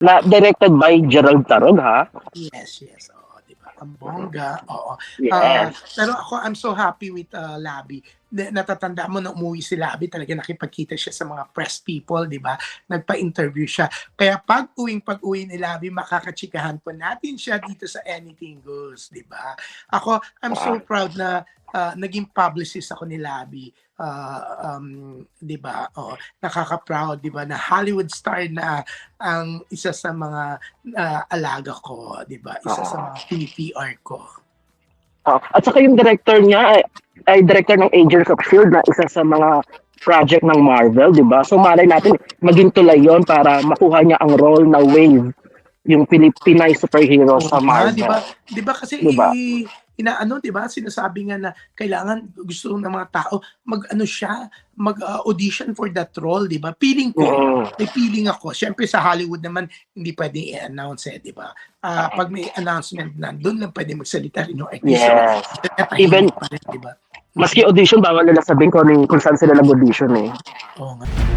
Na directed by Gerald Tarog, ha? Yes, yes. Oo, di ba? Ang bongga. Oo. Yes. Ah, pero ako, I'm so happy with uh, Labi. Na- Natatanda mo na umuwi si Labi, talaga nakipagkita siya sa mga press people, di ba? Nagpa-interview siya. Kaya pag uwing pag-uwi ni Labi, makakachikahan po natin siya dito sa Anything Goes, di ba? Ako, I'm so proud na ah, naging publicist ako ni Labi. Ah, um, di ba? Oh, nakaka-proud, di ba? Na Hollywood star na ang isa sa mga ah, alaga ko, di ba? Isa sa mga PPR ko. Ah, at saka yung director niya ay, director ng Agents of S.H.I.E.L.D. na isa sa mga project ng Marvel, di ba? So malay natin maging tulay yon para makuha niya ang role na Wave, yung Filipinay superhero sa Marvel. di ba? Di ba kasi Di ba? i- inaano, di ba? Sinasabi nga na kailangan gusto ng mga tao mag-ano siya, mag-audition for that role, di ba? Feeling ko, Oo. may feeling ako. Siyempre sa Hollywood naman, hindi pwede i-announce eh, di ba? Ah, pag may announcement na, doon lang pwede magsalita rin yung artista. Yes. Even- pa rin, di ba? Maski audition, bawal nila sabihin kung, ano yung- kung saan sila nag-audition eh. Oo nga.